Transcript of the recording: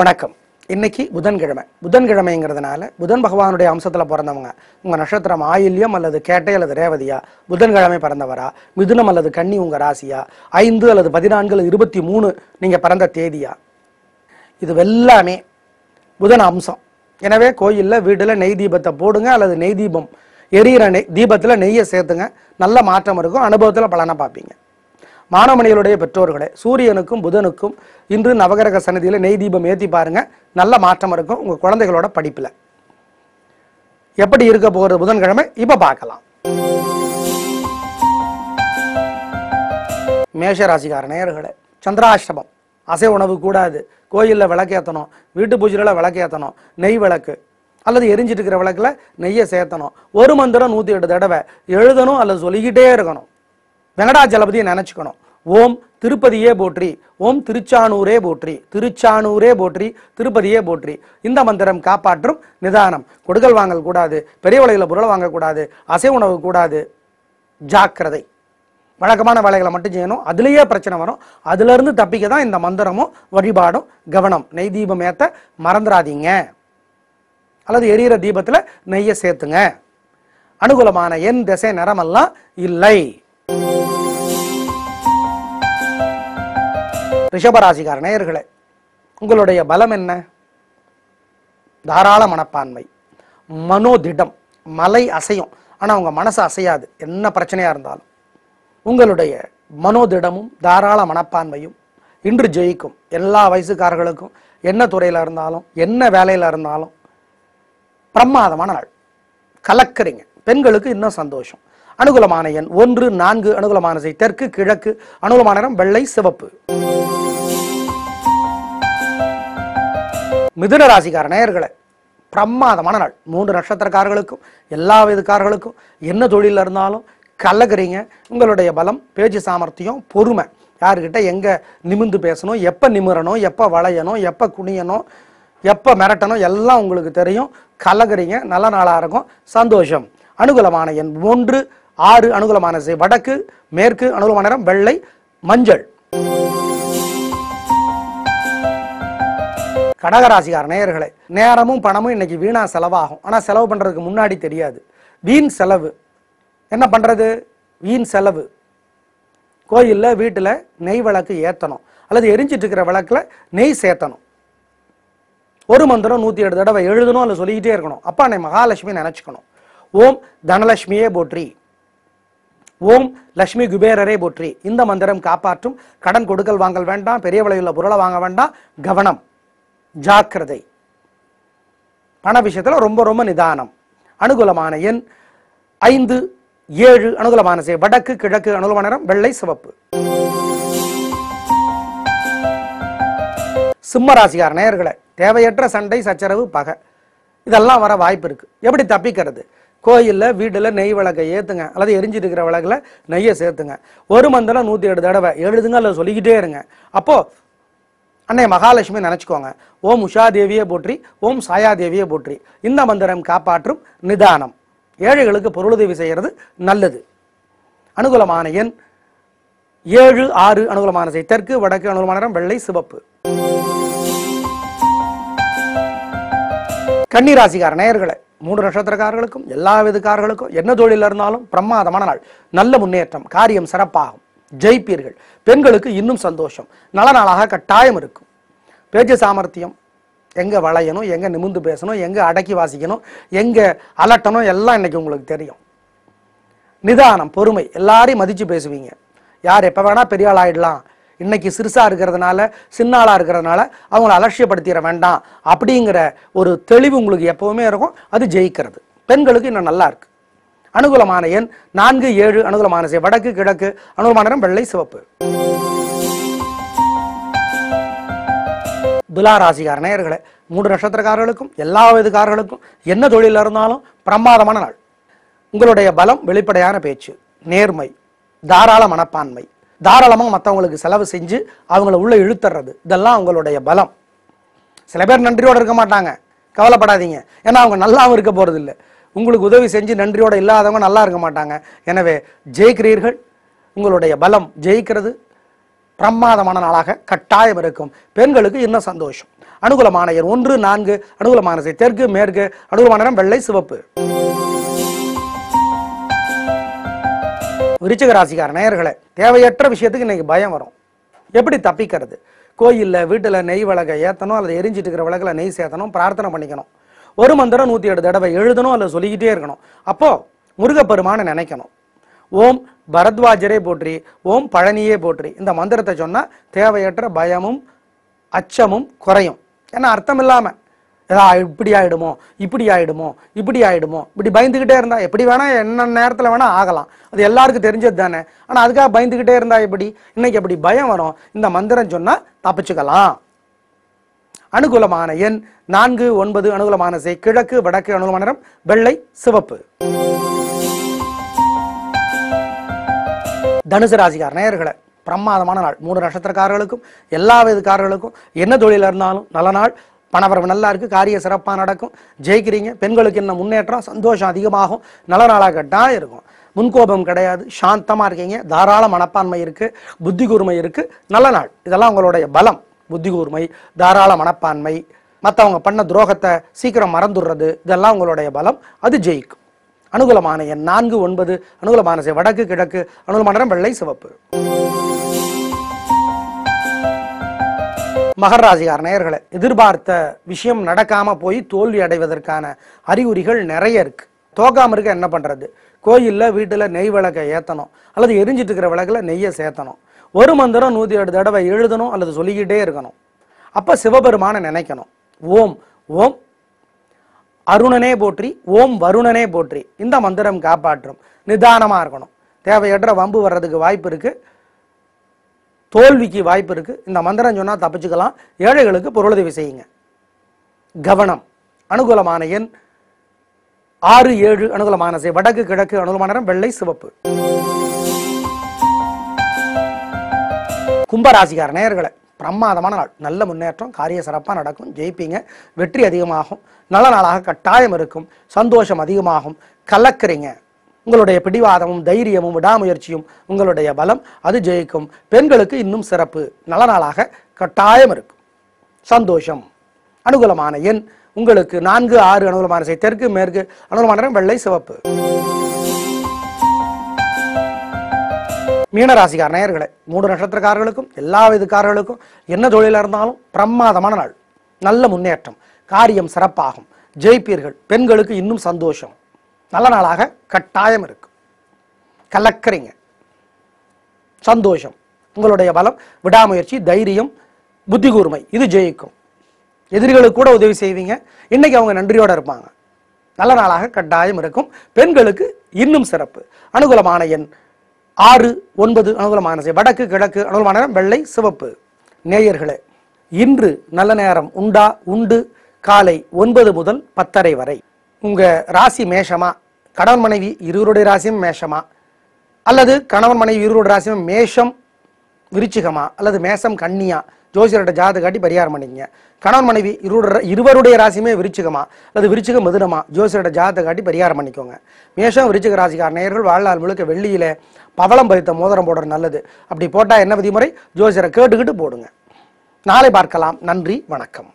வணக்கம். இன்னைக்கு புதன்கிழமை. புதன்கிழமைங்கிறதுனால புதன் பகவானுடைய அம்சத்தில் பிறந்தவங்க. உங்கள் நட்சத்திரம் ஆயில்யம் அல்லது கேட்டை அல்லது ரேவதியா? புதன்கிழமை பிறந்தவரா? மிதுனம் அல்லது கன்னி உங்கள் ராசியா? ஐந்து அல்லது பதினான்கு அல்லது இருபத்தி மூணு நீங்கள் பிறந்த தேதியா? இது எல்லாமே புதன் அம்சம். எனவே கோயிலில் வீட்டில் நெய் தீபத்தை போடுங்க அல்லது நெய் தீபம் எரியிற நெய் தீபத்தில் நெய்யை சேர்த்துங்க. நல்ல மாற்றம் இருக்கும். அனுபவத்தில் பலனை பார்ப்பீங்க. மாணவமணிகளுடைய பெற்றோர்களே சூரியனுக்கும் புதனுக்கும் இன்று நவகிரக சன்னதியில நெய் தீபம் ஏத்தி பாருங்க. நல்ல மாற்றம் இருக்கும் உங்க குழந்தைகளோட படிப்புல. எப்படி இருக்க போகிறது புதன்கிழமை? இப்ப பார்க்கலாம். மேஷராசிக்கார நேயர்களே சந்திராஷ்டமம். அசை உணவு கூடாது. கோயிலில் விளக்கேற்றணும் வீட்டு பூஜையில் விளக்கேற்றணும் நெய் விளக்கு. அல்லது எரிஞ்சிட்டு இருக்கிற விளக்குல நெய்யை சேர்த்தணும். ஒரு மந்திரம் நூற்றி எட்டு தடவை. எழுதணும் அல்லது சொல்லிக்கிட்டே இருக்கணும். வெங்கடாஜலபதியை நினச்சிக்கணும். ஓம் திருப்பதியே போற்றி ஓம் திருச்சானூரே போற்றி திருச்சானூரே போற்றி திருப்பதியே போற்றி. இந்த மந்திரம் காப்பாற்றும் நிதானம். கொடுக்கல் வாங்கல் கூடாது பெரிய வலையில் பொருள் வாங்கக்கூடாது அசை உணவு கூடாது ஜாக்கிரதை. வழக்கமான வேலைகளை மட்டும் செய்யணும் அதுலேயே பிரச்சனை வரும். அதுலேருந்து தப்பிக்க தான் இந்த மந்திரமும் வழிபாடும் கவனம். நெய் தீபம் ஏற்ற மறந்துடாதீங்க அல்லது எரியிற தீபத்தில் நெய்யை சேர்த்துங்க. அனுகூலமான என் திசை நிறமெல்லாம் இல்லை. ரிஷபராசிகார நேயர்களே உங்களுடைய பலம் என்ன? தாராள மனப்பான்மை. மனோதிடம். மலை அசையும். ஆனால் உங்கள் மனசு அசையாது. என்ன பிரச்சனையாக இருந்தாலும். உங்களுடைய மனோதிடமும் தாராள மனப்பான்மையும் இன்று ஜெயிக்கும். எல்லா வயசுக்காரர்களுக்கும் என்ன துறையில் இருந்தாலும் என்ன வேலையில் இருந்தாலும் பிரமாதமான நாள். கலக்கிறீங்க. பெண்களுக்கு இன்னும் சந்தோஷம். அனுகூலமான எண் ஒன்று நான்கு அனுகூலமான செய் தெற்கு கிழக்கு அனுகூலமான வெள்ளை சிவப்பு. மிதுன ராசிக்கார நேயர்களை பிரமாதமான நாள். மூன்று நட்சத்திரக்காரர்களுக்கும் எல்லா விதக்காரர்களுக்கும் என்ன தொழிலில் இருந்தாலும் கலக்குறீங்க. உங்களுடைய பலம் பேச்சு சாமர்த்தியம் பொறுமை. யாருக்கிட்ட எங்கே நிமிந்து பேசணும் எப்போ நிமிரணும் எப்போ வளையணும் எப்போ குனியணும் எப்போ மிரட்டணும் எல்லாம் உங்களுக்கு தெரியும். கலக்குறீங்க நல்ல நாளாக இருக்கும். சந்தோஷம். அனுகூலமான எண் ஒன்று ஆறு அனுகூலமான வடக்கு மேற்கு அனுகூலமான நேரம் வெள்ளை மஞ்சள். கடகராசிகார நேயர்களே நேரமும் பணமும் இன்னைக்கு வீணா செலவாகும். ஆனால் செலவு பண்றதுக்கு முன்னாடி தெரியாது. வீண் செலவு. என்ன பண்றது? வீண் செலவு. கோயிலில் வீட்டில் நெய் விளக்கு ஏற்றணும் அல்லது எரிஞ்சிட்டு இருக்கிற விளக்கில் நெய் சேர்த்தணும். ஒரு மந்திரம் நூற்றி எட்டு தடவை எழுதணும் அல்ல சொல்லிக்கிட்டே இருக்கணும். அப்பா அன்னை மகாலட்சுமி நினச்சிக்கணும். ஓம் தனலட்சுமியே போற்றி. ஓம் லட்சுமி குபேரரே போற்றி. இந்த மந்திரம் காப்பாற்றும். கடன் கொடுக்கல் வாங்கல் வேண்டாம். பெரிய விலையுள்ள பொருளை வாங்க வேண்டாம். கவனம். ஜாக்கிரதை. பண விஷயத்தில் ரொம்ப ரொம்ப நிதானம். அனுகூலமான எண் ஐந்து ஏழு அனுகூலமான செய் வடக்கு கிழக்கு அனுகூலமான நிறம் வெள்ளை சிவப்பு. சிம்ம ராசிக்கார நேயர்களை தேவையற்ற சண்டை சச்சரவு பகை. இதெல்லாம் வர வாய்ப்பு இருக்கு. எப்படி தப்பிக்கிறது? கோயிலில் வீட்டில் நெய் விளக்கை ஏற்றுங்க அல்லது எரிஞ்சிட்டு இருக்கிற விளக்கில் நெய்யை சேர்த்துங்க. ஒரு மந்திரம் நூற்றி ஏழு தடவை. எழுதுங்க அல்லது சொல்லிக்கிட்டே இருங்க. அப்போது அன்னை மகாலட்சுமி நினச்சிக்கோங்க. ஓம் உஷா தேவியே போற்றி ஓம் சாயா தேவியே போற்றி. இந்த மந்திரம் காப்பாற்றும் நிதானம். ஏழைகளுக்கு பொருளுதவி செய்கிறது நல்லது. அனுகூலமான எண் ஏழு ஆறு அனுகூலமான செய். தெற்கு வடக்கு அனுகூலமான நிறம் வெள்ளை சிவப்பு. கன்னிராசிக்கார நேயர்களை மூன்று நட்சத்திரக்காரர்களுக்கும் எல்லா விதக்காரர்களுக்கும் என்ன தொழில இருந்தாலும் பிரமாதமான நாள். நல்ல முன்னேற்றம் காரியம் சிறப்பாகும். ஜெயிப்பீர்கள். பெண்களுக்கு இன்னும் சந்தோஷம். நல்ல நாளாக கட்டாயம் இருக்கும். பேச்சு சாமர்த்தியம். எங்கே வளையணும் எங்கே நிமிந்து பேசணும் எங்கே அடக்கி வாசிக்கணும் எங்கே அலட்டணும் எல்லாம் இன்னைக்கு உங்களுக்கு தெரியும். நிதானம் பொறுமை எல்லாரையும் மதித்து பேசுவீங்க. யார் எப்போ வேணால் பெரிய ஆள் ஆயிடலாம். இன்னைக்கு சிறுசா இருக்கிறதுனால சின்ன இருக்கிறதுனால அவங்கள அலட்சியப்படுத்திட வேண்டாம். அப்படிங்கிற ஒரு தெளிவு உங்களுக்கு எப்போவுமே இருக்கும். அது ஜெயிக்கிறது. பெண்களுக்கு இன்னும் நல்லா இருக்கு. அனுகூலமான எண் நான்கு ஏழு அனுகூலமான வடக்கு கிழக்கு அனுகூலமான வெள்ளை சிவப்பு. துலா ராசிக்கார நேயர்களே மூன்று நட்சத்திரக்காரர்களுக்கும் எல்லா வயதுக்காரர்களுக்கும் என்ன தொழிலில் இருந்தாலும் பிரமாதமான நாள். உங்களுடைய பலம் வெளிப்படையான பேச்சு நேர்மை தாராள மனப்பான்மை. தாராளமாக மற்றவங்களுக்கு செலவு செஞ்சு அவங்கள உள்ள இழுத்துறது இதெல்லாம் உங்களுடைய பலம். சில பேர் நன்றியோடு இருக்க மாட்டாங்க. கவலைப்படாதீங்க. ஏன்னா அவங்க நல்லாவும் இருக்க போகிறதில்ல இல்லை உங்களுக்கு உதவி செஞ்சு நன்றியோடு இல்லாதவங்க நல்லா இருக்க மாட்டாங்க. எனவே ஜெயிக்கிறீர்கள். உங்களுடைய பலம் ஜெயிக்கிறது. பிரமாதமான நாளாக கட்டாயம் இருக்கும். பெண்களுக்கு இன்னும் சந்தோஷம். அனுகூலமான எண் ஒன்று நான்கு அனுகூலமான தெற்கு மேற்கு அனுகூலமான நிறம் வெள்ளை சிவப்பு. விருச்சிக ராசிக்கார நேயர்களே தேவையற்ற விஷயத்துக்கு இன்னைக்கு பயம் வரும். எப்படி தப்பிக்கிறது? கோயிலில் வீட்டில் நெய் விளக்கை ஏற்றணும் அல்லது எரிஞ்சிட்டு இருக்கிற விளக்கில் நெய் சேர்த்தணும் பிரார்த்தனை பண்ணிக்கணும். ஒரு மந்திரம் நூற்றி எட்டு தடவை எழுதணும் அல்லது சொல்லிக்கிட்டே இருக்கணும். அப்போ முருகப்பெருமானை நினைக்கணும். ஓம் பரத்வாஜரே போற்றி ஓம் பழனியே போற்றி. இந்த மந்திரத்தை சொன்னால் தேவையற்ற பயமும் அச்சமும் குறையும். ஏன்னா அர்த்தம் இல்லாமல் ஏதா இப்படி ஆகிடுமோ இப்படி ஆயிடுமோ இப்படி ஆகிடுமோ இப்படி பயந்துக்கிட்டே இருந்தால் எப்படி வேணால் என்ன நேரத்தில் வேணால் ஆகலாம். அது எல்லாருக்கும் தெரிஞ்சது தானே. ஆனால் அதுக்காக பயந்துக்கிட்டே இருந்தா எப்படி? இன்னைக்கு எப்படி பயம் வரும். இந்த மந்திரம் சொன்னால் தப்பிச்சுக்கலாம். அனுகூலமான எண் நான்கு ஒன்பது அனுகூலமான செய். கிழக்கு வடக்கு அனுகூலமான நிறம் வெள்ளை சிவப்பு. தனுசு ராசிக்கார் நேயர்களை. பிரமாதமான நாள். மூணு நட்சத்திரக்காரர்களுக்கும் எல்லா விதக்காரர்களுக்கும் என்ன தொழில இருந்தாலும் நல்ல நாள். பணவரவு நல்லா இருக்கு காரிய சிறப்பாக நடக்கும். ஜெயிக்கிறீங்க பெண்களுக்கு என்ன முன்னேற்றம்? சந்தோஷம் அதிகமாகும். நல்ல நாளாக தான் இருக்கும். முன்கோபம் கிடையாது. சாந்தமாக இருக்கீங்க. தாராள மனப்பான்மை இருக்கு. புத்தி கூர்மை இருக்கு. நல்ல நாள். இதெல்லாம் உங்களுடைய பலம். புத்தி கூர்மை தாராள மனப்பான்மை. மற்றவங்க பண்ண துரோகத்தை சீக்கிரம் மறந்துடுறது. இதெல்லாம் உங்களுடைய பலம். அது ஜெயிக்கும். அனுகூலமான எண் நான்கு ஒன்பது அனுகூலமான செய் வடக்கு கிழக்கு அனுகூலமான வெள்ளை சிவப்பு. மகராசிகார் நேயர்களை எதிர்பார்த்த விஷயம் நடக்காம போய் தோல்வி அடைவதற்கான அறிகுறிகள் நிறைய இருக்கு. தோக்காம இருக்க என்ன பண்றது? கோயிலில் வீட்டில் நெய் விளக்கை ஏற்றணும் அல்லது எரிஞ்சிட்டு இருக்கிற விளக்கில் நெய்யை சேர்த்தணும். ஒரு மந்திரம் நூற்றி எட்டு தடவை எழுதணும் அல்லது சொல்லிக்கிட்டே இருக்கணும். அப்போ சிவபெருமானை நினைக்கணும். ஓம் ஓம் அருணனே போற்றி ஓம் வருணனே போற்றி. இந்த மந்திரம் காப்பாற்றும். நிதானமா இருக்கணும். தேவையற்ற வம்பு வர்றதுக்கு வாய்ப்பு இருக்கு. தோல்விக்கு வாய்ப்பு இருக்கு. இந்த மந்திரம் சொன்னால் தப்பிச்சுக்கலாம். ஏழைகளுக்கு பொருளுதவி செய்யுங்க. கவனம். அனுகூலமான எண் ஆறு ஏழு அனுகூலமான செய் வடக்கு கிழக்கு அனுகூலமான வெள்ளை சிவப்பு. கும்பராசிக்கார நேயர்களே பிரமாதமான நாள். நல்ல முன்னேற்றம் காரிய சிறப்பாக நடக்கும் ஜெயிப்பீங்க வெற்றி அதிகமாகும் நல்ல நாளாக கட்டாயம் இருக்கும் சந்தோஷம் அதிகமாகும் கலக்கிறீங்க. உங்களுடைய பிடிவாதமும் தைரியமும் விடாமுயற்சியும் உங்களுடைய பலம் அது ஜெயிக்கும். பெண்களுக்கு இன்னும் சிறப்பு நல்ல நாளாக கட்டாயம் இருக்கும். சந்தோஷம். அனுகூலமான எண் உங்களுக்கு நான்கு ஆறு அனுகூலமான செய் தெற்கு மேற்கு அனுகூலமான வெள்ளை சிவப்பு. மீனராசிக்கார் நேயர்களே மூன்று நட்சத்திரக்காரர்களுக்கும் எல்லா விதக்காரர்களுக்கும் என்ன தொழிலாக இருந்தாலும் பிரமாதமான நாள். நல்ல முன்னேற்றம் காரியம் சிறப்பாகும். ஜெயிப்பீர்கள் பெண்களுக்கு இன்னும் சந்தோஷம். நல்ல நாளாக கட்டாயம் இருக்கும் கலக்கிறீங்க. சந்தோஷம். உங்களுடைய பலம் விடாமுயற்சி தைரியம் புத்தி கூர்மை இது ஜெயிக்கும். எதிரிகளுக்கு கூட உதவி செய்வீங்க. இன்னைக்கு அவங்க நன்றியோட இருப்பாங்க. நல்ல நாளாக கட்டாயம் இருக்கும். பெண்களுக்கு இன்னும் சிறப்பு. அனுகூலமான எண் ஆறு ஒன்பது அனுகூலமான செய். வடக்கு கிழக்கு அனுகூலமான நேரம் வெள்ளை சிவப்பு. நேயர்களே இன்று நல்ல நேரம் உண்டா உண்டு? காலை ஒன்பது முதல் பத்தரை வரை. உங்கள் ராசி மேஷமா? கணவன் மனைவி இருவருடைய ராசியும் மேஷமா? அல்லது கணவன் மனைவி இருவருடைய ராசியும் மேஷம் விருச்சிகமா? அல்லது மேஷம் கன்னியா? ஜோசியர்கிட்ட ஜாதக காட்டி பரிகாரம் பண்ணிக்கங்க. கணவன் மனைவி இருவருடைய இருவருடைய ராசியுமே விருச்சிகமா? அல்லது விருச்சிக மிதுனமா? ஜோசியர்கிட்ட ஜாதக காட்டி பரிகாரம் பண்ணிக்கோங்க. மேஷம் விருச்சிக ராசிக்கார நேயர்கள் வாழ்நாள் முழுக்க வெள்ளியில பவளம் பறித்த மோதிரம் போடுறது நல்லது. அப்படி போட்டா என்ன விதிமுறை? ஜோசியரை கேட்டுக்கிட்டு போடுங்க. நாளை பார்க்கலாம். நன்றி வணக்கம்.